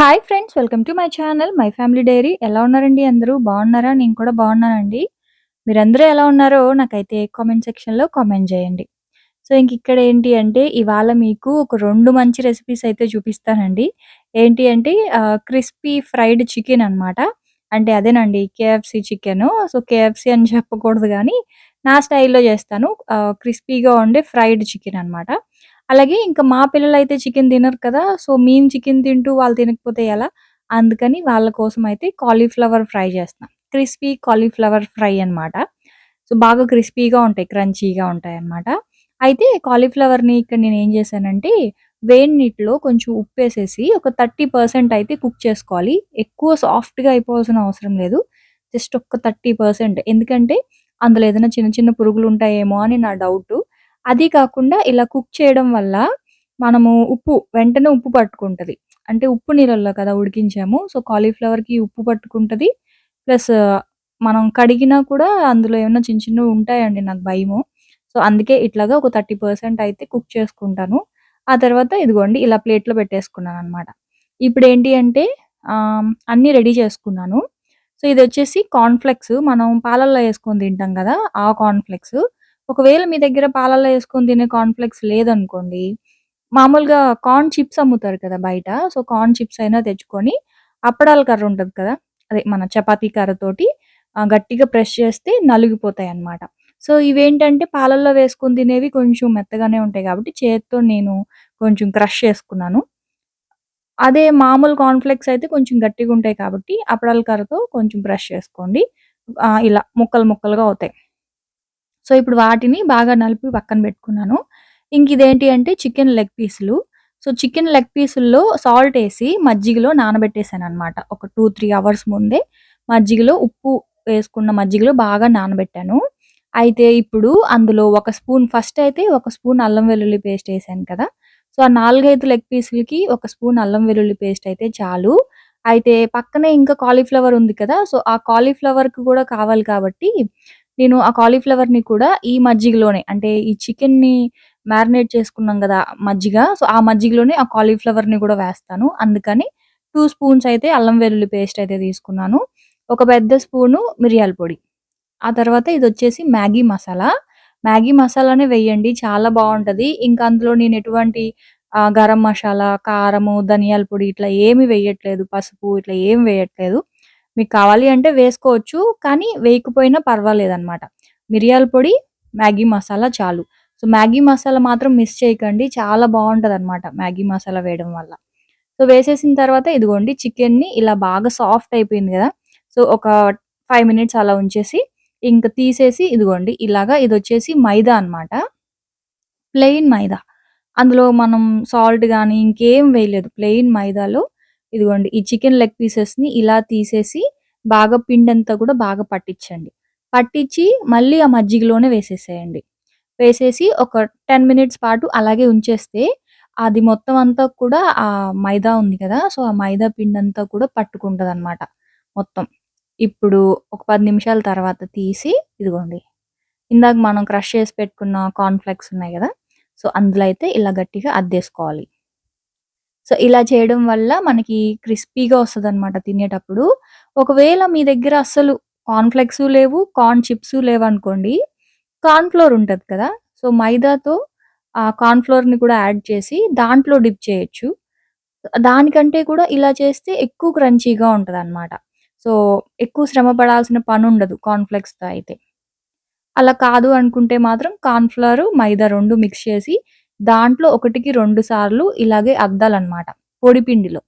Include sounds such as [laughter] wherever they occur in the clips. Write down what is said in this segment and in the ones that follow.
Hi friends welcome to my channel my family diary ఎలా ఉన్నారండి అందరూ? బాగున్నారా? నేను కూడా బాగున్నానండి. మీరందరూ ఎలా ఉన్నారో నాకైతే కామెంట్ సెక్షన్లో కామెంట్ చేయండి. సో ఇంక ఇక్కడ ఏంటి అంటే ఇవాళ మీకు ఒక రెండు మంచి రెసిపీస్ అయితే చూపిస్తానండి. ఏంటి అంటే క్రిస్పీ ఫ్రైడ్ చికెన్ అన్నమాట. అంటే అదేనండి కేఎఫ్సి చికెన్ సో కేఎఫ్సి అని చెప్పకూడదు కానీ నా స్టైల్లో చేస్తాను. క్రిస్పీగా ఉండే ఫ్రైడ్ చికెన్ అన్నమాట. అలాగే ఇంకా మా పిల్లలు అయితే చికెన్ తినరు కదా! సో, మేము చికెన్ తింటూ వాళ్ళు తినకపోతే ఎలా? అందుకని వాళ్ళ కోసం అయితే కాలీఫ్లవర్ ఫ్రై చేస్తాం క్రిస్పీ కాలీఫ్లవర్ ఫ్రై అన్నమాట. సో, బాగా క్రిస్పీగా ఉంటాయి. క్రంచీగా ఉంటాయి అనమాట అయితే కాలీఫ్లవర్‌ని ఇక్కడ నేను ఏం చేశానంటే వేడి నీటిలో కొంచెం ఉప్పు వేసేసి ఒక 30% అయితే కుక్ చేసుకోవాలి. ఎక్కువ సాఫ్ట్‌గా అయిపోవాల్సిన అవసరం లేదు. జస్ట్ ఒక థర్టీ పర్సెంట్ ఎందుకంటే అందులో ఏదైనా చిన్న చిన్న పురుగులు ఉంటాయేమో అని నా డౌటు. అది కాకుండా ఇలా కుక్ చేయడం వల్ల మనము ఉప్పు వెంటనే ఉప్పు పట్టుకుంటది. అంటే ఉప్పు నీళ్ళల్లో కదా ఉడికించాము. సో, కాలీఫ్లవర్‌కి ఉప్పు పట్టుకుంటది. ప్లస్ మనం కడిగినా కూడా అందులో ఏమైనా చిన్న చిన్నవి ఉంటాయండి నాకు భయము. సో, అందుకే ఇట్లాగా ఒక 30% అయితే కుక్ చేసుకుంటాను. ఆ తర్వాత ఇదిగోండి ఇలా ప్లేట్‌లో ఇప్పుడు ఏంటి అంటే అన్నీ రెడీ చేసుకున్నాను. సో, ఇది వచ్చేసి కార్న్‌ఫ్లెక్స్ మనం పాలల్లో వేసుకొని తింటాం కదా ఆ కార్న్‌ఫ్లెక్స్. ఒకవేళ మీ దగ్గర పాలల్లో వేసుకొని తినే కార్న్‌ఫ్లెక్స్ లేదనుకోండి, మామూలుగా కార్న్ చిప్స్ అమ్ముతారు కదా బయట. సో, కార్న్ చిప్స్ అయినా తెచ్చుకొని అప్పడాల కర్ర ఉంటది కదా! అదే మన చపాతీ కర్రతోటి గట్టిగా ప్రెస్ చేస్తే నలిగిపోతాయి అన్నమాట సో, ఇవేంటంటే పాలల్లో వేసుకొని తినేవి కొంచెం మెత్తగానే ఉంటాయి కాబట్టి చేత్తో నేను కొంచెం క్రష్ చేసుకున్నాను. అదే మామూలు కార్న్‌ఫ్లెక్స్ అయితే కొంచెం గట్టిగా ఉంటాయి కాబట్టి అప్పడాల కర్రతో కొంచెం బ్రష్ చేసుకోండి. ఇలా ముక్కలు ముక్కలుగా అవుతాయి. సో, ఇప్పుడు వాటిని బాగా నలిపి పక్కన పెట్టుకున్నాను. ఇంక ఇదేంటి అంటే చికెన్ లెగ్ పీసులు. సో, చికెన్ లెగ్ పీసుల్లో సాల్ట్ వేసి మజ్జిగలో నానబెట్టేసాననమాట. ఒక 2, 3 అవర్స్ ముందే మజ్జిగలో ఉప్పు వేసుకున్న మజ్జిగలో బాగా నానబెట్టాను. అయితే ఇప్పుడు అందులో ఒక స్పూన్ ఫస్ట్ అయితే ఒక స్పూన్ అల్లం వెల్లుల్లి పేస్ట్ వేసాను కదా! సో, ఆ 4, 5 లెగ్ పీసులకి ఒక స్పూన్ అల్లం వెల్లుల్లి పేస్ట్ అయితే చాలు. అయితే పక్కనే ఇంకా కాలీఫ్లవర్ ఉంది కదా! సో, ఆ కాలీఫ్లవర్‌కి కూడా కావాలి కాబట్టి నేను ఆ కాలీఫ్లవర్‌ని కూడా ఈ మజ్జిగలోనే అంటే ఈ చికెన్‌ని మ్యారినేట్ చేసుకున్నాం కదా మజ్జిగ. సో, ఆ మజ్జిగలోనే ఆ కాలీఫ్లవర్‌ని కూడా వేస్తాను. అందుకని టూ స్పూన్స్ అయితే అల్లం వెల్లుల్లి పేస్ట్ అయితే తీసుకున్నాను. ఒక పెద్ద స్పూను మిరియాల పొడి. ఆ తర్వాత ఇది వచ్చేసి మ్యాగీ మసాలా. మ్యాగీ మసాలానే వేయండి చాలా బాగుంటుంది ఇంకా అందులో నేను ఎటువంటి గరం మసాలా, కారము, ధనియాల పొడి ఇట్లా ఏమి వేయట్లేదు పసుపు ఇట్లా ఏమి వేయట్లేదు. మీకు కావాలి అంటే వేసుకోవచ్చు. కానీ వేయకపోయినా పర్వాలేదు అనమాట మిరియాల పొడి, మ్యాగీ మసాలా చాలు. సో, మ్యాగీ మసాలా మాత్రం మిస్ చేయకండి. చాలా బాగుంటుంది అనమాట మ్యాగీ మసాలా వేయడం వల్ల. సో, వేసేసిన తర్వాత ఇదిగోండి చికెన్‌ని ఇలా బాగా సాఫ్ట్ అయిపోయింది కదా సో, ఒక ఫైవ్ మినిట్స్ అలా ఉంచేసి ఇంకా తీసేసి ఇదిగోండి ఇలాగా ఇది వచ్చేసి మైదా అనమాట. ప్లెయిన్ మైదా. అందులో మనం సాల్ట్ కానీ ఇంకేం వేయలేదు. ప్లెయిన్ మైదాలో ఇదిగోండి ఈ చికెన్ లెగ్ పీసెస్‌ని ఇలా తీసేసి బాగా పిండంతా కూడా బాగా పట్టించండి. పట్టించి మళ్ళీ ఆ మజ్జిగలోనే వేసేసేయండి. వేసేసి ఒక 10 మినిట్స్ పాటు అలాగే ఉంచేస్తే అది మొత్తం అంతా కూడా ఆ మైదా ఉంది కదా! సో, ఆ మైదా పిండంతా కూడా పట్టుకుంటదనమాట మొత్తం. ఇప్పుడు ఒక పది నిమిషాల తర్వాత తీసి ఇదిగోండి ఇందాక మనం క్రష్ చేసి పెట్టుకున్న కార్న్‌ఫ్లెక్స్ ఉన్నాయి కదా సో, అందులో అయితే ఇలా గట్టిగా అద్దేసుకోవాలి. సో, ఇలా చేయడం వల్ల మనకి క్రిస్పీగా వస్తదనమాట తినేటప్పుడు. ఒకవేళ మీ దగ్గర అస్సలు కార్న్ఫ్లెక్స్ లేవు, కార్న్ చిప్స్ లేవనుకోండి, కార్న్ ఫ్లోర్ ఉంటది కదా! సో, మైదాతో ఆ కార్న్ఫ్లోర్ని కూడా యాడ్ చేసి దాంట్లో డిప్ చేయొచ్చు. దానికంటే కూడా ఇలా చేస్తే ఎక్కువ క్రంచీగా ఉంటదనమాట. సో, ఎక్కువ శ్రమ పడాల్సిన పని ఉండదు కార్న్‌ఫ్లెక్స్‌తో అయితే. అలా కాదు అనుకుంటే మాత్రం కార్న్ఫ్లవర్ మైదా రెండు మిక్స్ చేసి దాంట్లో ఒకటికి రెండు సార్లు ఇలాగే అద్దాలనమాట పొడి పిండిలో.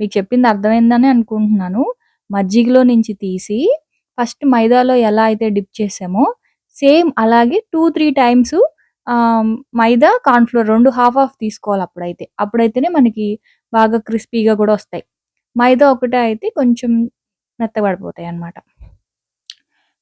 మీకు చెప్పింది అర్థమైందనే అనుకుంటున్నాను. మజ్జిగలో నుంచి తీసి ఫస్ట్ మైదాలో ఎలా అయితే డిప్ చేసామో సేమ్ అలాగే 2, 3 times maida, cornflour flour 2 half half తీసుకోవాలి అప్పుడైతే. అప్పుడైతేనే మనకి బాగా క్రిస్పీగా కూడా వస్తాయి. మైదా ఒకటే అయితే కొంచెం మెత్తబడిపోతాయి అన్నమాట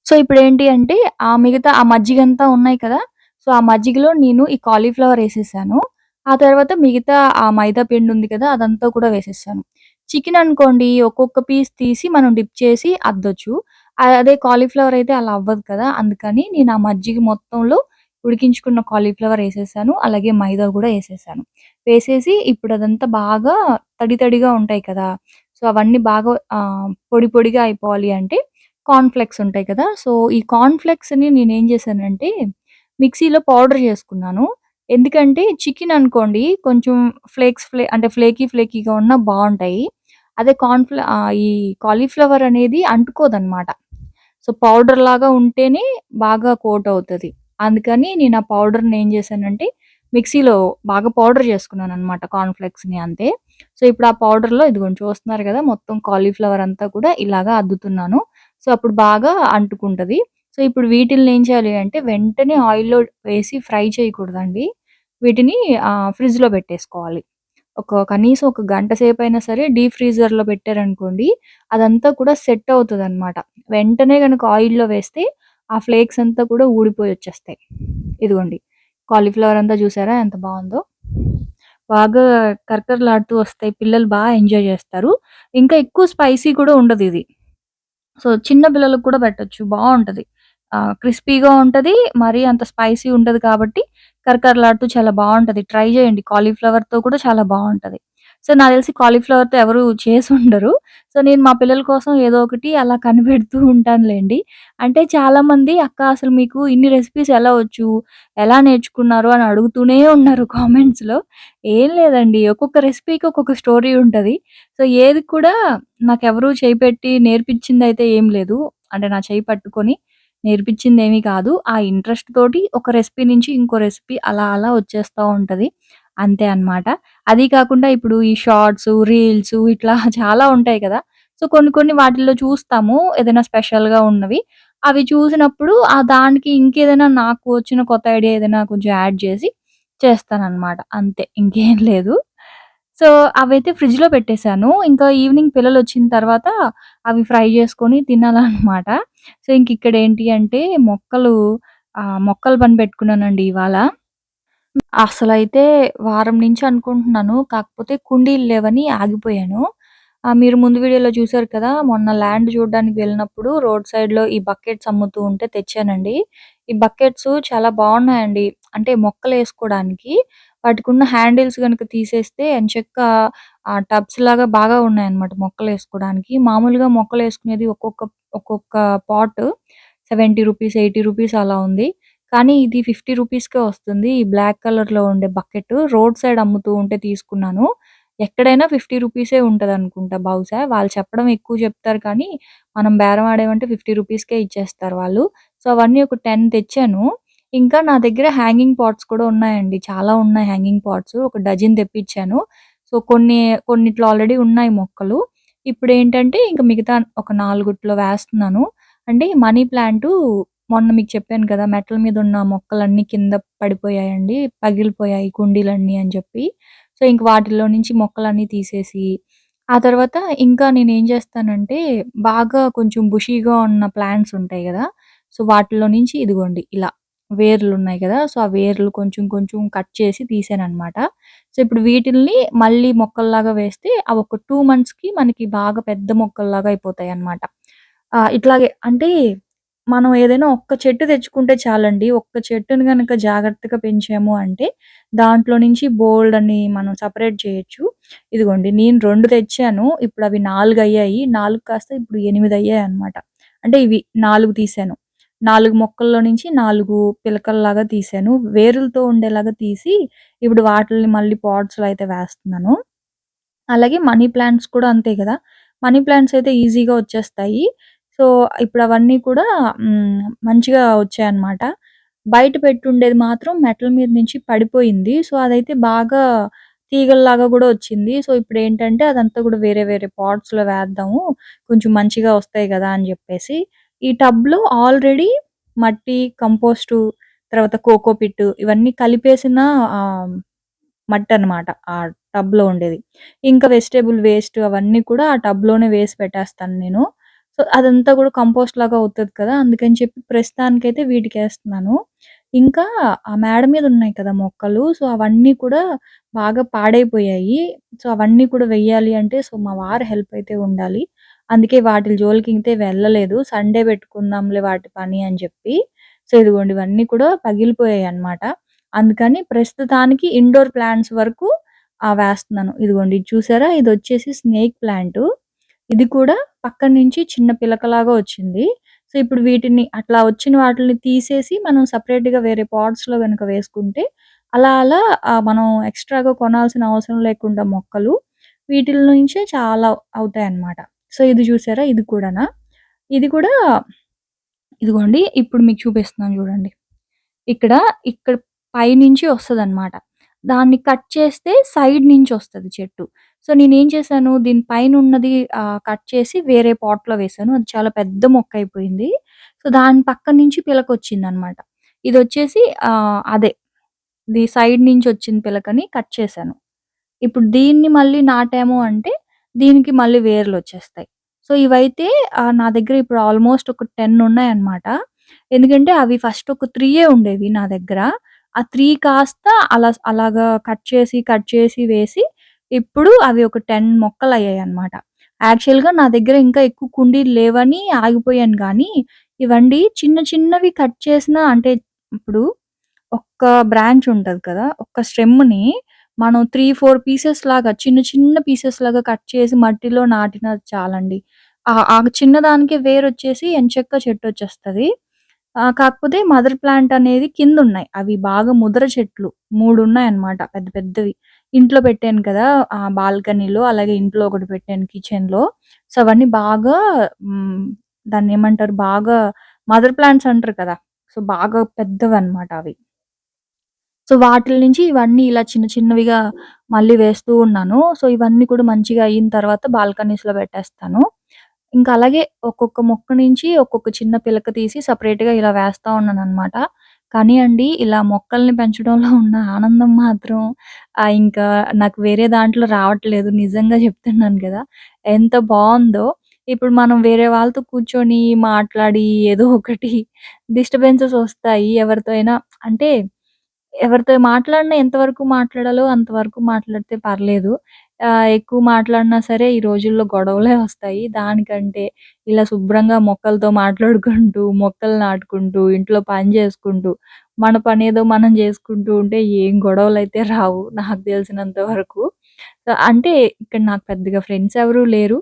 సో, ఇప్పుడేంటి అంటే ఆ మిగతా ఆ మజ్జిగంతా ఉన్నాయి కదా! సో, ఆ మజ్జిగలో నేను ఈ కాలీఫ్లవర్ వేసేసాను ఆ తర్వాత మిగతా ఆ మైదా పిండి ఉంది కదా! అదంతా కూడా వేసేసాను. చికెన్ అనుకోండి ఒక్కొక్క పీస్ తీసి మనం డిప్ చేసి అద్దొచ్చు. అదే కాలీఫ్లవర్ అయితే అలా అవ్వదు కదా! అందుకని నేను ఆ మజ్జిగ మొత్తంలో ఉడికించుకున్న కాలీఫ్లవర్ వేసేసాను అలాగే మైదా కూడా వేసేసాను వేసేసి ఇప్పుడు అదంతా బాగా తడి తడిగా ఉంటాయి కదా! సో, అవన్నీ బాగా పొడి పొడిగా అయిపోవాలి అంటే కార్న్ఫ్లెక్స్ ఉంటాయి కదా! సో, ఈ కార్న్ నేను ఏం చేశానంటే మిక్సీలో పౌడర్ చేసుకున్నాను. ఎందుకంటే చికెన్ అనుకోండి కొంచెం ఫ్లేక్స్ ఫ్లే అంటే ఫ్లేకీ ఫ్లేకీగా ఉన్నా బాగుంటాయి అదే కార్న్ఫ్ల ఈ కాలీఫ్లవర్ అనేది అంటుకోదనమాట. సో, పౌడర్ లాగా ఉంటేనే బాగా కోట్ అవుతుంది అందుకని నేను ఆ పౌడర్‌ని ఏం చేశానంటే మిక్సీలో బాగా పౌడర్ చేసుకున్నాను అనమాట కార్న్ఫ్లెక్స్ని అంతే. సో, ఇప్పుడు ఆ పౌడర్‌లో ఇదిగోండి చూస్తున్నారు కదా! మొత్తం కాలీఫ్లవర్ అంతా కూడా ఇలాగా అద్దుతున్నాను. సో, అప్పుడు బాగా అంటుకుంటుంది సో, ఇప్పుడు వీటిల్ని ఏం చేయాలి అంటే వెంటనే ఆయిల్‌లో వేసి ఫ్రై చేయకూడదండి. వీటిని ఫ్రిడ్జ్‌లో పెట్టేసుకోవాలి. ఒక కనీసం ఒక గంట సేపు అయినా సరే డీప్ ఫ్రీజర్‌లో పెట్టారనుకోండి అదంతా కూడా సెట్ అవుతదనమాట. వెంటనే గనుక ఆయిల్‌లో వేస్తే ఆ ఫ్లేక్స్ అంతా కూడా ఊడిపోయి వచ్చేస్తాయి. ఇదిగోండి కాలీఫ్లవర్ అంతా చూసారా ఎంత బాగుందో బాగా కరకరలాడుతూ వస్తాయి. పిల్లలు బాగా ఎంజాయ్ చేస్తారు. ఇంకా ఎక్కువ స్పైసీ కూడా ఉండదు ఇది సో, చిన్న పిల్లలకు కూడా పెట్టొచ్చు. బాగుంటుంది క్రిస్పీగా ఉంటుంది మరీ అంత స్పైసీ ఉండదు కాబట్టి కరకరలాడుతూ చాలా బాగుంటుంది ట్రై చేయండి. కాలీఫ్లవర్‌తో కూడా చాలా బాగుంటుంది సో, నాకు తెలిసి కాలీఫ్లవర్‌తో ఎవరు చేసి ఉండరు సో, నేను మా పిల్లల కోసం ఏదో ఒకటి అలా కనిపెడుతూ ఉంటానులేండి అంటే చాలామంది "అక్క అసలు మీకు ఇన్ని రెసిపీస్ ఎలా వచ్చు? ఎలా నేర్చుకున్నారు?" అని అడుగుతూనే ఉన్నారు కామెంట్స్‌లో. ఏం లేదండి ఒక్కొక్క రెసిపీకి ఒక్కొక్క స్టోరీ ఉంటుంది సో, ఏది కూడా నాకు ఎవరు చేయి పెట్టి నేర్పించింది అయితే ఏం లేదు. అంటే నా చేయి పట్టుకొని నేర్పించిందేమీ కాదు. ఆ ఇంట్రెస్ట్ తోటి ఒక రెసిపీ నుంచి ఇంకో రెసిపీ అలా అలా వచ్చేస్తా ఉంటది. అంతే అన్నమాట. అది కాకుండా ఇప్పుడు ఈ షార్ట్స్ రీల్స్ ఇట్లా [laughs] చాలా ఉంటాయి కదా! సో, కొన్ని కొన్ని వాటిల్లో చూస్తాము ఏదైనా స్పెషల్‌గా ఉన్నవి. అవి చూసినప్పుడు ఆ దానికి ఇంకేదైనా నాకు వచ్చిన కొత్త ఐడియా ఏదైనా కొంచెం యాడ్ చేసి చేస్తానన్నమాట. అంతే ఇంకేం లేదు. సో, అవైతే ఫ్రిడ్జ్‌లో పెట్టేసాను. ఇంకా ఈవినింగ్ పిల్లలొచ్చిన తర్వాత అవి ఫ్రై చేసుకొని తినాలన్నమాట. సో, ఇంకిక్కడ ఏంటి అంటే మొక్కలు మొక్కలు పని పెట్టుకున్నానండి ఇవాళ. అసలు అయితే వారం నుంచి అనుకుంటున్నాను. కాకపోతే కుండీలు లేవని ఆగిపోయాను. మీరు ముందు వీడియోలో చూసారు కదా! మొన్న ల్యాండ్ చూడడానికి వెళ్ళినప్పుడు రోడ్ సైడ్‌లో ఈ బకెట్స్ అమ్ముతూ ఉంటే తెచ్చానండి. ఈ బకెట్స్ చాలా బాగున్నాయండి అంటే మొక్కలు వేసుకోడానికి వాటికి వాటికున్న హ్యాండిల్స్ గనుక తీసేస్తే ఎంచక్కా టబ్స్ లాగా బాగా ఉన్నాయన్నమాట మొక్కలేసుకోవడానికి. మామూలుగా మొక్కలు వేసుకునేది ఒక్కొక్క ఒక్కొక్క పాట్ 70 రూపీస్, 80 రూపీస్ అలా ఉంది. కానీ ఇది 50 రూపీస్‌కే వస్తుంది. ఈ బ్లాక్ కలర్‌లో ఉండే బకెట్ రోడ్ సైడ్ అమ్ముతూ ఉంటే తీసుకున్నాను. ఎక్కడైనా 50 రూపీసే ఉంటదనుకుంటా బహుశా. వాళ్ళు చెప్పడం ఎక్కువ చెప్తారు కానీ మనం బేరం ఆడేమంటే ఫిఫ్టీ రూపీస్‌కే ఇచ్చేస్తారు వాళ్ళు. సో, అవన్నీ ఒక 10 తెచ్చాను. ఇంకా నా దగ్గర హ్యాంగింగ్ పాట్స్ కూడా ఉన్నాయండి. చాలా ఉన్నాయి హ్యాంగింగ్ పాట్స్. ఒక డజన్ తెప్పించాను సో, కొన్ని కొన్నిట్లో ఆల్రెడీ ఉన్నాయి మొక్కలు. ఇప్పుడు ఏంటంటే ఇంకా మిగతా ఒక నాలుగుట్లో వేస్తున్నాను. అంటే మనీ ప్లాంటు మొన్న మీకు చెప్పాను కదా! మెట్ల మీద ఉన్న మొక్కలన్నీ కింద పడిపోయాయండి. పగిలిపోయాయి కుండీలన్నీ అని చెప్పి. సో, ఇంక వాటిల్లో నుంచి మొక్కలన్నీ తీసేసి, ఆ తర్వాత ఇంకా నేను ఏం చేస్తానంటే బాగా కొంచెం బుషీగా ఉన్న ప్లాంట్స్ ఉంటాయి కదా సో, వాటిలో నుంచి ఇదిగోండి ఇలా వేర్లు ఉన్నాయి కదా సో, ఆ వేర్లు కొంచెం కొంచెం కట్ చేసి తీసాను అనమాట సో, ఇప్పుడు వీటిల్ని మళ్ళీ మొక్కల్లాగా వేస్తే అవి ఒక టూ మంత్స్‌కి మనకి బాగా పెద్ద మొక్కల్లాగా అయిపోతాయి అనమాట ఇట్లాగే అంటే మనం ఏదైనా ఒక్క చెట్టు తెచ్చుకుంటే చాలండి. ఒక్క చెట్టుని కనుక జాగ్రత్తగా పెంచాము అంటే దాంట్లో నుంచి బోల్డ్ అని మనం సెపరేట్ చేయొచ్చు. ఇదిగోండి నేను రెండు తెచ్చాను. ఇప్పుడు అవి నాలుగు అయ్యాయి. నాలుగు కాస్త ఇప్పుడు ఎనిమిది అయ్యాయి అనమాట అంటే ఇవి నాలుగు తీసాను. నాలుగు మొక్కల్లో నుంచి నాలుగు పిలకల్లాగా తీసాను. వేరులతో ఉండేలాగా తీసి ఇప్పుడు వాటిని మళ్ళీ పాట్స్‌లో అయితే వేస్తున్నాను. అలాగే మనీ ప్లాంట్స్ కూడా అంతే కదా మనీ ప్లాంట్స్ అయితే ఈజీగా వచ్చేస్తాయి. సో, ఇప్పుడు అవన్నీ కూడా మంచిగా వచ్చాయన్నమాట. బయట పెట్టుండేది మాత్రం మెట్ల మీద నుంచి పడిపోయింది. సో, అదైతే బాగా తీగల్లాగా కూడా వచ్చింది. సో, ఇప్పుడు ఏంటంటే అదంతా కూడా వేరే వేరే పాట్స్‌లో వేద్దాము. కొంచెం మంచిగా వస్తాయి కదా అని చెప్పేసి ఈ టబ్‌లో ఆల్రెడీ మట్టి, కంపోస్టు తర్వాత కోకో పిట్ ఇవన్నీ కలిపేసిన మట్టి అనమాట ఆ టబ్‌లో ఉండేది. ఇంకా వెజిటేబుల్ వేస్ట్ అవన్నీ కూడా ఆ టబ్‌లోనే వేసి పెట్టేస్తాను నేను. సో, అదంతా కూడా కంపోస్ట్ లాగా అవుతుంది కదా! అందుకని చెప్పి ప్రస్తుతానికైతే వీటికేస్తున్నాను. ఇంకా ఆ మేడ మీద ఉన్నాయి కదా మొక్కలు. సో, అవన్నీ కూడా బాగా పాడైపోయాయి. సో, అవన్నీ కూడా వెయ్యాలి అంటే సో, మా వారు హెల్ప్ అయితే ఉండాలి. అందుకే వాటి జోలికి జోలికైతే వెళ్ళలేదు. సండే పెట్టుకుందాంలే వాటి పని అని చెప్పి. సో, ఇదిగోండి ఇవన్నీ కూడా పగిలిపోయాయి అనమాట అందుకని ప్రస్తుతానికి ఇండోర్ ప్లాంట్స్ వరకు ఆ! వేస్తున్నాను. ఇదిగోండి ఇది చూసారా? Snake plant. ఇది కూడా పక్కన నుంచి చిన్న పిలకలాగా వచ్చింది. సో, ఇప్పుడు వీటిని అట్లా వచ్చిన వాటిని తీసేసి మనం సపరేట్గా వేరే పాట్స్‌లో కనుక వేసుకుంటే అలా అలా మనం ఎక్స్‌ట్రాగా కొనాల్సిన అవసరం లేకుండా మొక్కలు వీటిల నుంచే చాలా అవుతాయన్నమాట. సో, ఇది చూసారా? ఇది కూడానా? ఇది కూడా ఇదిగోండి ఇప్పుడు మీకు చూపిస్తున్నాను చూడండి. ఇక్కడ, ఇక్కడ పైనుంచి వస్తదనమాట. దాన్ని కట్ చేస్తే సైడ్ నుంచి వస్తది చెట్టు. సో, నేనేం చేశాను దీని పైనున్నది ఉన్నది కట్ చేసి వేరే పాట్‌లో వేశాను. అది చాలా పెద్ద మొక్క అయిపోయింది సో, దాని పక్క నుంచి పిలక వచ్చింది అనమాట ఇది వచ్చేసి అదే ది సైడ్ నుంచి వచ్చిన పిలకని కట్ చేశాను. ఇప్పుడు దీన్ని మళ్ళీ నాటాము అంటే దీనికి మళ్ళీ వేర్లు వచ్చేస్తాయి సో, ఇవైతే నా దగ్గర ఇప్పుడు ఆల్మోస్ట్ ఒక 10 ఉన్నాయన్నమాట. ఎందుకంటే అవి ఫస్ట్ ఒక త్రీయే ఉండేవి నా దగ్గర. ఆ త్రీ కాస్త అలా అలాగా కట్ చేసి, కట్ చేసి వేసి ఇప్పుడు అవి ఒక టెన్ మొక్కలు అయ్యాయి అనమాట యాక్చువల్‌గా నా దగ్గర ఇంకా ఎక్కువ కుండీలు లేవని ఆగిపోయాను కానీ ఇవండి చిన్న చిన్నవి కట్ చేసినా అంటే ఇప్పుడు ఒక్క బ్రాంచ్ ఉంటుంది కదా! ఒక్క స్టెమ్‌ని మనం 3, 4 పీసెస్ లాగా చిన్న చిన్న పీసెస్ లాగా కట్ చేసి మట్టిలో నాటిన చాలండి. ఆ ఆ వేరు వచ్చేసి ఎంచెక్క చెట్టొచ్చేస్తది. వచ్చేస్తుంది కాకపోతే మదర్ ప్లాంట్ అనేది కింద ఉన్నాయి అవి బాగా ముద్ర చెట్లు 3 ఉన్నాయన్నమాట పెద్ద పెద్దవి. ఇంట్లో పెట్టాను కదా! ఆ బాల్కనీలో అలాగే ఇంట్లో ఒకటి పెట్టాను కిచెన్‌లో. సో, అవన్నీ బాగా దాన్ని ఏమంటారు బాగా మదర్ ప్లాంట్స్ అంటారు కదా! సో, బాగా పెద్దవి అనమాట అవి. సో, వాటి నుంచి ఇవన్నీ ఇలా చిన్న చిన్నవిగా మళ్ళీ వేస్తూ ఉన్నాను. సో, ఇవన్నీ కూడా మంచిగా అయిన తర్వాత బాల్కనీస్‌లో పెట్టేస్తాను. ఇంకా అలాగే ఒక్కొక్క మొక్క నుంచి ఒక్కొక్క చిన్న పిలక తీసి సపరేట్గా ఇలా వేస్తా ఉన్నాననమాట. కానీ అండి ఇలా మొక్కల్ని పెంచడంలో ఉన్న ఆనందం మాత్రం ఇంకా నాకు వేరే దాంట్లో రావట్లేదు. నిజంగా చెప్తున్నాను కదా! ఎంత బాగుందో ఇప్పుడు మనం వేరే వాళ్ళతో కూర్చొని మాట్లాడి ఏదో ఒకటి డిస్టర్బెన్సెస్ వస్తాయి. ఎవరితో అయినా అంటే ఎవరితో మాట్లాడినా ఎంతవరకు మాట్లాడాలో అంతవరకు మాట్లాడితే పర్లేదు. ఆహ్, ఎక్కువ మాట్లాడినా సరే ఈ రోజుల్లో గొడవలే వస్తాయి. దానికంటే ఇలా శుభ్రంగా మొక్కలతో మాట్లాడుకుంటూ, మొక్కలు నాటుకుంటూ, ఇంట్లో పని చేసుకుంటూ, మన పనేదో మనం చేసుకుంటూ ఉంటే ఏం గొడవలైతే రావు నాకు తెలిసినంత వరకు. సో, అంటే ఇక్కడ నాకు పెద్దగా ఫ్రెండ్స్ ఎవరు లేరు.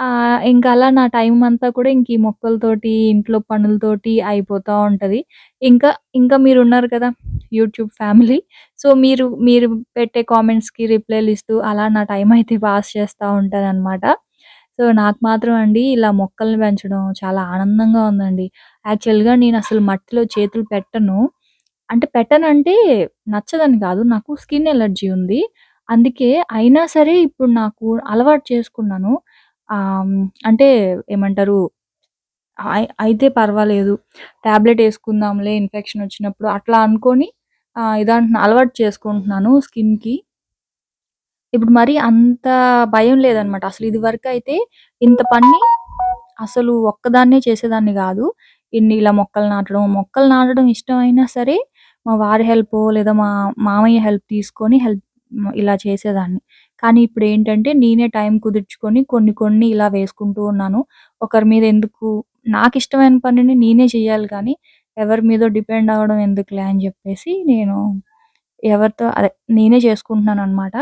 ఆహ్, ఇంక అలా నా టైం అంతా కూడా ఇంక ఈ మొక్కలతోటి, ఇంట్లో పనులతోటి అయిపోతా ఉంటది. ఇంకా, ఇంకా మీరున్నారు కదా! YouTube family. సో, మీరు మీరు పెట్టే కామెంట్స్‌కి రిప్లైలు ఇస్తూ అలా నా టైం అయితే పాస్ చేస్తా ఉంటాననమాట. సో, నాకు మాత్రం అండి ఇలా మొక్కల్ని పెంచడం చాలా ఆనందంగా ఉందండి. యాక్చువల్‌గా నేనసలు మట్టిలో చేతులు పెట్టను. అంటే పెట్టనంటే నచ్చదని కాదు. నాకు స్కిన్ ఎలర్జీ ఉంది. అందుకే అయినా సరే ఇప్పుడు నాకు అలవాటు చేసుకున్నాను. ఆహ్, అంటే ఏమంటారు అయి అయితే పర్వాలేదు. టాబ్లెట్ యేసుకుందాంలే ఇన్ఫెక్షన్ వచ్చినప్పుడు అట్లా అనుకోని ఆహ్, ఇదంటున్నా అలవాటు చేసుకుంటున్నాను స్కిన్‌కి. ఇప్పుడు మరి అంత భయం లేదనమాట. అసలు ఇదివరకైతే ఇంత పని అసలు ఒక్కదాన్నే చేసేదాన్ని గాదు. ఇన్ని ఇలా మొక్కలు నాటడం, మొక్కలు నాటడం ఇష్టమైనా సరే మా వారి హెల్పో లేదా మా మామయ్య హెల్ప్ తీసుకొని హెల్ప్ ఇలా చేసేదాన్ని. కానీ ఇప్పుడు ఏంటంటే నేనే టైం కుదుర్చుకొని కొన్ని కొన్ని ఇలా వేసుకుంటూ ఉన్నాను. ఒకరి మీద ఎందుకు నాకు ఇష్టమైన పనిని నేనే చేయాలి కానీ ఎవరి మీదో డిపెండ్ అవ్వడం ఎందుకులే అని చెప్పేసి నేను ఎవరితో అదే నేనే చేసుకుంటున్నాననమాట.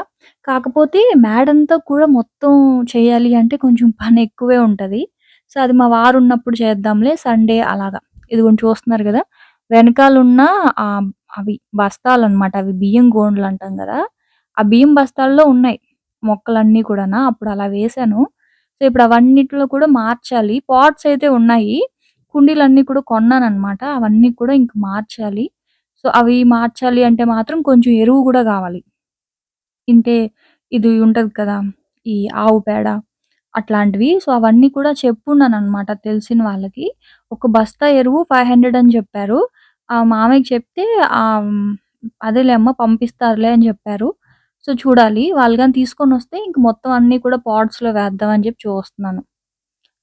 కాకపోతే మేడంతో కూడా మొత్తం చేయాలి అంటే కొంచెం పని ఎక్కువే ఉంటది. సో, అది మా వారు ఉన్నప్పుడు చేద్దాంలే సండే అలాగా. ఇదిగోండి చూస్తున్నారు కదా వెనకాలున్న ఆహ్, అవి బస్తాలనమాట. అవి బియ్యం గోండ్లు అంటాం కదా ఆ బియ్యం బస్తాల్లో ఉన్నాయి మొక్కలన్నీ కూడా అప్పుడు అలా వేశాను. సో, ఇప్పుడు అవన్నిటిలో కూడా మార్చాలి. పాట్స్ అయితే ఉన్నాయి. కుండీలన్నీ కూడా కొన్నాననమాట. అవన్నీ కూడా ఇంక మార్చాలి. సో, అవి మార్చాలి అంటే మాత్రం కొంచెం ఎరువు కూడా కావాలి ఇంటే ఇది ఉంటది కదా! ఈ ఆవు పేడ అట్లాంటివి. సో, అవన్నీ కూడా చెప్పున్నాననమాట తెలిసిన వాళ్ళకి. ఒక బస్తా ఎరువు 500 అని చెప్పారు ఆ మామయ్యకి చెప్తే అదేలే అమ్మ పంపిస్తారులే అని చెప్పారు సో, చూడాలి. వాళ్ళు కానీ తీసుకొని వస్తే ఇంక మొత్తం అన్నీ కూడా పాట్స్‌లో వేద్దాం అని చెప్పి చూస్తున్నాను.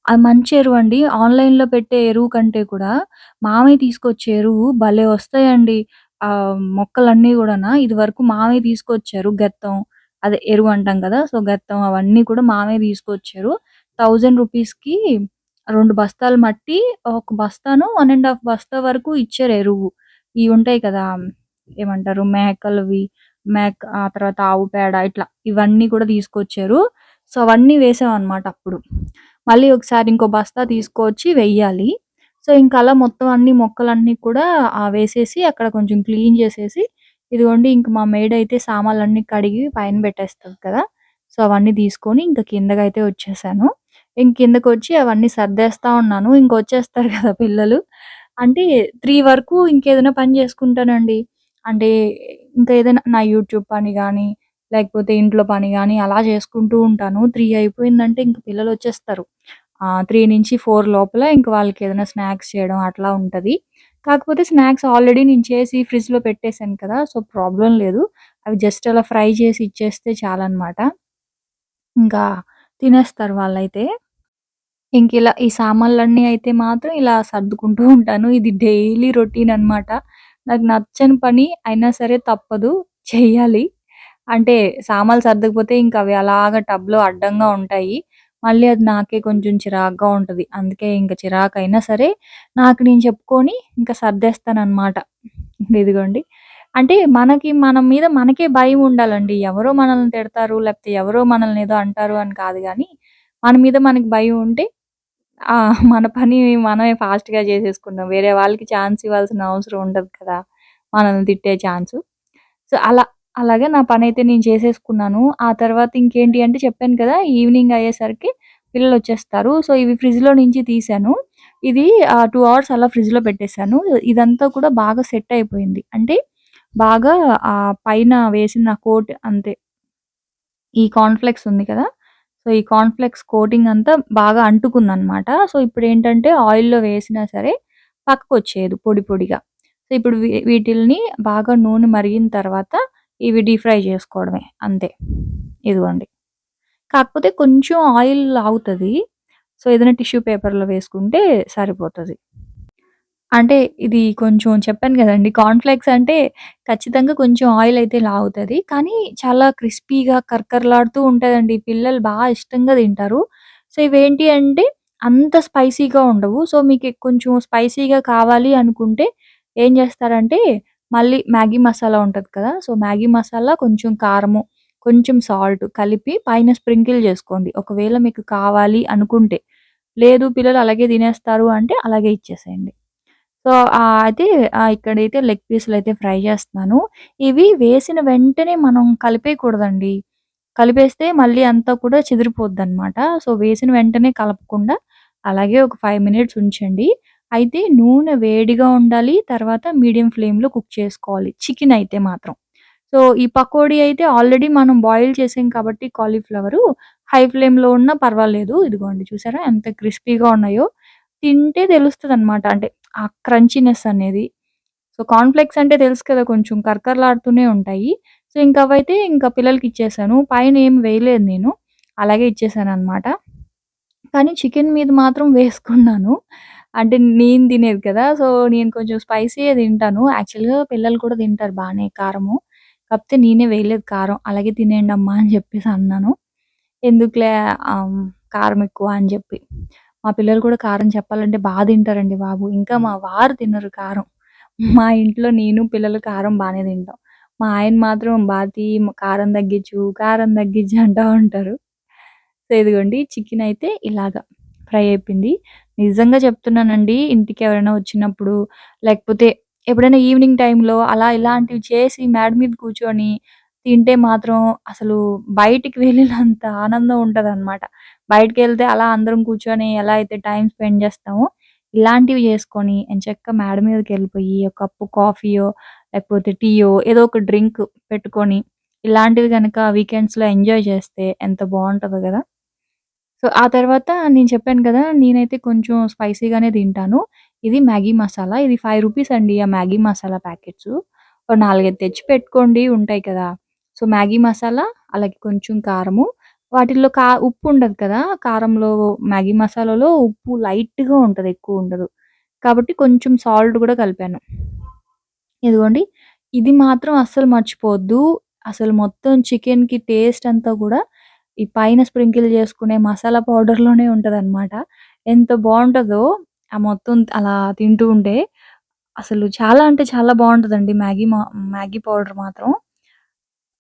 అది మంచి ఎరువండి. ఆన్‌లైన్‌లో పెట్టే ఎరువు కంటే కూడా మామయ్య తీసుకొచ్చే ఎరువు భలే వస్తాయండి. ఆ మొక్కలన్నీ ఇది వరకు మామయ్య తీసుకొచ్చారు గెత్తం. అదే ఎరువు అంటాం కదా! సో, గెత్తం అవన్నీ కూడా మామయ్య తీసుకొచ్చారు. థౌజండ్ రూపీస్‌కి రెండు బస్తాలు మట్టి, ఒక బస్తాను వన్ అండ్ హాఫ్ బస్తా వరకు ఇచ్చారు ఎరువు. ఇవి ఉంటాయి కదా! ఏమంటారు మేకలవి మేక ఆ తర్వాత ఆవు పేడ ఇట్లా ఇవన్నీ కూడా తీసుకొచ్చారు. సో, అవన్నీ వేసామన్నమాట అప్పుడు. మళ్ళీ ఒకసారి ఇంకో బస్తా తీసుకొచ్చి వెయ్యాలి. సో, ఇంకా అలా మొత్తం అన్ని మొక్కలన్నీ కూడా వేసేసి అక్కడ కొంచెం క్లీన్ చేసేసి ఇదిగోండి ఇంక మా మెయిడయితే సామాన్లన్నీ కడిగి పైన పెట్టేస్తారు కదా! సో, అవన్నీ తీసుకొని ఇంక కిందకైతే వచ్చేసాను. ఇంక కిందకొచ్చి అవన్నీ సర్దేస్తా ఉన్నాను. ఇంకొచ్చేస్తారు కదా పిల్లలు. అంటే త్రీ వరకు ఇంకేదైనా పని చేసుకుంటానండి. అంటే ఇంకా ఏదైనా నా యూట్యూబ్ పని కానీ లేకపోతే ఇంట్లో పని కానీ అలా చేసుకుంటూ ఉంటాను. 3 అయిపోయిందంటే ఇంక పిల్లలొచ్చేస్తారు. ఆహ్, 3-4 లోపల ఇంక వాళ్ళకేదైనా స్నాక్స్ చేయడం అట్లా ఉంటది. కాకపోతే స్నాక్స్ ఆల్రెడీ నేను చేసి ఫ్రిడ్జ్‌లో పెట్టేసాను కదా! సో, ప్రాబ్లమ్ లేదు. అవి జస్ట్ అలా ఫ్రై చేసి ఇచ్చేస్తే చాలనమాట. ఇంకా తినేస్తారు వాళ్ళైతే. ఇంకిలా ఈ సామాన్లన్నీ అయితే మాత్రం ఇలా సర్దుకుంటూ ఉంటాను. ఇది డైలీ రొటీన్ అనమాట. నాకు నచ్చని పని అయినా సరే తప్పదు చెయ్యాలి. అంటే సామాన్లు సర్దకపోతే ఇంకా అవి అలాగా టబ్‌లో అడ్డంగా ఉంటాయి. మళ్ళీ అది నాకే కొంచెం చిరాకుగా ఉంటది. అందుకే ఇంక చిరాకయినా సరే నాకు నేను చెప్పుకొని ఇంక సర్దేస్తాననమాట. ఇదిగోండి. అంటే మనకి మన మీద మనకే భయం ఉండాలండి. ఎవరో మనల్ని తిడతారు, లేకపోతే ఎవరో మనల్ని ఏదో అంటారు అని కాదు గానీ, మన మీద మనకి భయం ఉంటే ఆ! మన పని మనమే ఫాస్ట్‌గా చేసేసుకుంటాం. వేరే వాళ్ళకి ఛాన్స్ ఇవ్వాల్సిన అవసరం ఉండదు కదా! మనల్ని తిట్టే ఛాన్సు. సో, అలా అలాగే నా పనైతే నేను చేసేసుకున్నాను. ఆ తర్వాత ఇంకేంటి అంటే చెప్పాను కదా! ఈవినింగ్ అయ్యేసరికి పిల్లలొచ్చేస్తారు. సో, ఇవి ఫ్రిడ్జ్‌లో నుంచి తీశాను. ఇది ఆహ్, 2 అవర్స్ అలా ఫ్రిడ్జ్‌లో పెట్టేసాను. ఇదంతా కూడా బాగా సెట్ అయిపోయింది. అంటే బాగా ఆహ్, పైన వేసిన కోట్ అంతే. ఈ కార్న్ ఫ్లేక్స్ ఉంది కదా! సో, ఈ కార్న్ఫ్లెక్స్ కోటింగ్ అంతా బాగా అంటుకుందనమాట. సో, ఇప్పుడు ఏంటంటే ఆయిల్‌లో వేసినా సరే పక్కకు వచ్చేది పొడి పొడిగా. సో, ఇప్పుడు వీటిల్ని బాగా నూనె మరిగిన తర్వాత ఇవి డీప్ ఫ్రై చేసుకోవడమే అంతే. ఇదిగోండి. కాకపోతే కొంచెం ఆయిల్ ఆగుతుంది సో, ఏదైనా టిష్యూ పేపర్‌లో వేసుకుంటే సరిపోతుంది అంటే ఇది కొంచెం చెప్పాను గదండీ! కార్న్ అంటే ఖచ్చితంగా కొంచెం ఆయిల్ అయితే లాగుతది. కానీ చాలా క్రిస్పీగా కరకరలాడుతూ ఉంటదండి. పిల్లలు బా ఇష్టంగా తింటారు. సో, ఇవేంటి అంటే అంత స్పైసీగా ఉండవు. సో, మీకు కొంచెం స్పైసీగా కావాలి అనుకుంటే ఏం చేస్తారంటే మళ్ళీ మ్యాగీ మసాలా ఉంటది కదా! సో, మ్యాగీ మసాలా, కొంచెం కారము, కొంచెం సాల్ట్ కలిపి పైన స్ప్రింకిల్ చేసుకోండి. ఒకవేళ మీకు కావాలి అనుకుంటే. లేదు పిల్లలు అలాగే తినేస్తారు అంటే అలాగే ఇచ్చేసేయండి. సో, ఆహ్, అయితే ఇక్కడైతే లెగ్ పీసులయితే ఫ్రై చేస్తున్నాను. ఇవి వేసిన వెంటనే మనం కలిపేయకూడదండి. కలిపేస్తే మళ్ళీ అంతా కూడా చెదిరిపోద్దనమాట. సో, వేసిన వెంటనే కలపకుండా అలాగే ఒక ఫైవ్ మినిట్స్ ఉంచండి. అయితే నూనె వేడిగా ఉండాలి. తర్వాత మీడియం ఫ్లేమ్‌లో కుక్ చేసుకోవాలి. చికెన్ అయితే మాత్రం. సో, ఈ పకోడీ అయితే ఆల్రెడీ మనం బాయిల్ చేసాం కాబట్టి కాలీఫ్లవరు హై ఫ్లేమ్‌లో ఉన్నా పర్వాలేదు. ఇదిగోండి చూసారా ఎంత క్రిస్పీగా ఉన్నాయో. తింటే తెలుస్తుంది అనమాట అంటే ఆ క్రంచీనెస్ అనేది. సో, కార్న్ అంటే తెలుసు కదా! కొంచెం కరకరలాడుతూనే ఉంటాయి. సో, ఇంకా అవైతే ఇంకా పిల్లలకి ఇచ్చేసాను పైన ఏం వేయలేదు నేను. అలాగే ఇచ్చేసాను అనమాట కానీ చికెన్ మీద మాత్రం వేసుకున్నాను. అంటే నేను తినేది కదా! సో, నేను కొంచెం స్పైసీ తింటాను. యాక్చువల్‌గా పిల్లలు కూడా తింటారు బాగానే కారము. కాకపోతే నేనే వేయలేదు కారం. అలాగే తినేయండమ్మా అని చెప్పేసి అన్నాను. ఎందుకులే కారం ఎక్కువ అని చెప్పి. మా పిల్లలు కూడా కారం చెప్పాలంటే బా తింటారండి బాబు. ఇంకా మా వారు తినరు కారం. మా ఇంట్లో నేను, పిల్లలు కారం బానే తింటాం. మా ఆయన మాత్రం "భారతి కారం తగ్గించు, కారం తగ్గించు" అంటా ఉంటారు. సో, ఇదిగోండి చికెన్ అయితే ఇలాగా ఫ్రై అయిపోయింది. నిజంగా చెప్తున్నానండి ఇంటికి ఎవరైనా వచ్చినప్పుడు, లేకపోతే ఎప్పుడైనా ఈవినింగ్ టైమ్‌లో అలా ఇలాంటివి చేసి మేడ మీద కూర్చొని తింటే మాత్రం అసలు బయటికి వెళ్ళినంత ఆనందం ఉంటదనమాట. బయటికెళ్తే అలా అందరం కూర్చొని ఎలా అయితే టైమ్ స్పెండ్ చేస్తామో, ఇలాంటివి చేసుకొని ఎంచక్కా మేడ మీదకెళ్ళిపోయి ఒక కప్పు కాఫీయో, లేకపోతే టీయో ఏదో ఒక డ్రింక్ పెట్టుకొని, ఇలాంటివి గనక వీకెండ్స్‌లో ఎంజాయ్ చేస్తే ఎంత బావుంటదో గదా! సో, ఆ తర్వాత నేను చెప్పాను కదా! నేనైతే కొంచెం స్పైసీగానే తింటాను. ఇది మ్యాగీ మసాలా. ఇది 5 రూపీస్ అండి ఆ మ్యాగీ మసాలా ప్యాకెట్సు. ఓ 4, 5 తెచ్చి పెట్టుకోండి ఉంటాయి కదా! సో, మ్యాగీ మసాలా, అలాగే కొంచెం కారము, వాటిల్లో కా ఉప్పు ఉండదు కదా! కారంలో మ్యాగీ మసాలాలో ఉప్పు లైట్‌గా ఉంటుంది ఎక్కువ ఉండదు. కాబట్టి కొంచెం సాల్ట్ కూడా కలిపాను. ఇదిగోండి. ఇది మాత్రం అస్సలు మర్చిపోవద్దు. అసలు మొత్తం చికెన్‌కి టేస్ట్ అంతా కూడా ఈ పైన స్ప్రింకిల్ చేసుకునే మసాలా పౌడర్‌లోనే ఉంటదనమాట. ఎంత బాగుంటుందో ఆ మొత్తం అలా తింటూ ఉంటే అసలు చాలా అంటే చాలా బాగుంటుందండి మ్యాగీ మా మ్యాగీ పౌడర్ మాత్రం.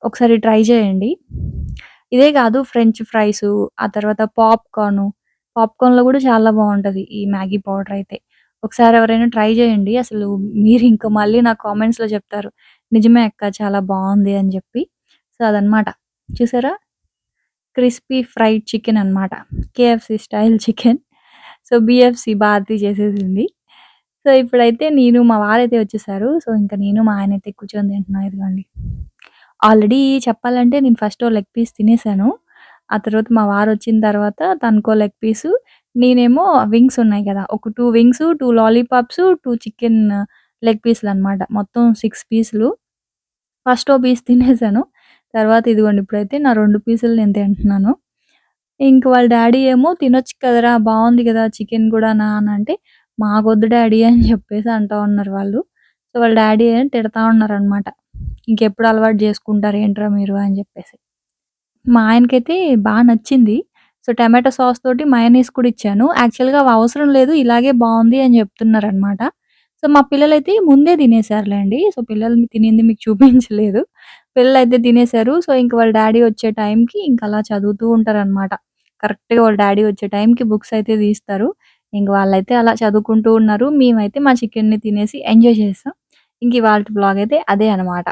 ఒకసారి ట్రై చేయండి. ఇదే కాదు ఫ్రెంచ్ ఫ్రైస్ ఆ తర్వాత పాప్‌కార్ను. పాప్‌కార్న్‌లో కూడా చాలా బాగుంటుంది ఈ మ్యాగీ పౌడర్ అయితే. ఒకసారి ఎవరైనా ట్రై చేయండి. అసలు మీరు ఇంకా మళ్ళీ నా కామెంట్స్‌లో చెప్తారు. నిజమే అక్క చాలా బాగుంది అని చెప్పి. సో, అదనమాట. చూసారా? క్రిస్పీ ఫ్రైడ్ చికెన్ అన్నమాట. KFC style chicken. So, BFC Bharathi చేసేసింది. సో, ఇప్పుడైతే నేను మా వారైతే వచ్చేసారు. సో, ఇంకా నేను మా ఆయన అయితే కూర్చొని తింటున్నాను ఇదిగోండి. ఆల్రెడీ చెప్పాలంటే నేను ఫస్ట్ ఓ లెగ్ పీస్ తినేసాను. ఆ తర్వాత మా వారొచ్చిన తర్వాత తనకో లెగ్ పీసు, నేనేమో వింగ్స్ ఉన్నాయి కదా! ఒక 2 వింగ్స్, 2 లాలీపాప్స్, 2 చికెన్ లెగ్ పీసులనమాట. మొత్తం 6 పీసులు. ఫస్ట్ ఓ పీస్ తినేసాను. తర్వాత ఇదిగోండి ఇప్పుడైతే నా 2 పీసులు నేను తింటున్నాను. ఇంక వాళ్ళ డాడీ ఏమో "తినొచ్చు కదరా! బావుంది కదా! చికెన్ గూడానా" అనంటే, "మాకొద్దు డాడీ అని చెప్పేసి అంటా ఉన్నారు వాళ్ళు. సో, వాళ్ళ డాడీ తిడతా ఉన్నారనమాట. "ఇంకెప్పుడు అలవాటు చేసుకుంటారు ఏంట్రా మీరు" అని చెప్పేసి. మా ఆయనకైతే బాగా నచ్చింది. సో, టమాటో సాస్ తోటి మయోనీస్ కూడా ఇచ్చాను. యాక్చువల్‌గా అవి అవసరం లేదు. ఇలాగే బాగుంది అని చెప్తున్నారు అనమాట సో, మా పిల్లలైతే ముందే తినేసారులేండి సో, పిల్లలు తినింది మీకు చూపించలేదు. పిల్లలు అయితే తినేసారు. సో, ఇంక వాళ్ళ డాడీ వచ్చే టైంకి ఇంక అలా చదువుతూ ఉంటారనమాట. కరెక్ట్‌గా వాళ్ళ డాడీ వచ్చే టైంకి బుక్స్ అయితే తీస్తారు. ఇంక వాళ్ళైతే అలా చదువుకుంటూ ఉన్నారు. మేమైతే మా చికెన్‌ని తినేసి ఎంజాయ్ చేస్తాం ఇంక ఇవాళ బ్లాగ్ అయితే అదే అనమాట.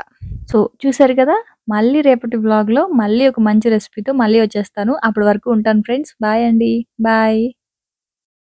సో, చూసారు కదా! మళ్ళీ రేపటి బ్లాగ్లో మళ్ళీ ఒక మంచి రెసిపీతో మళ్ళీ వచ్చేస్తాను. అప్పటి వరకు ఉంటాను ఫ్రెండ్స్. బాయ్ అండి. బాయ్.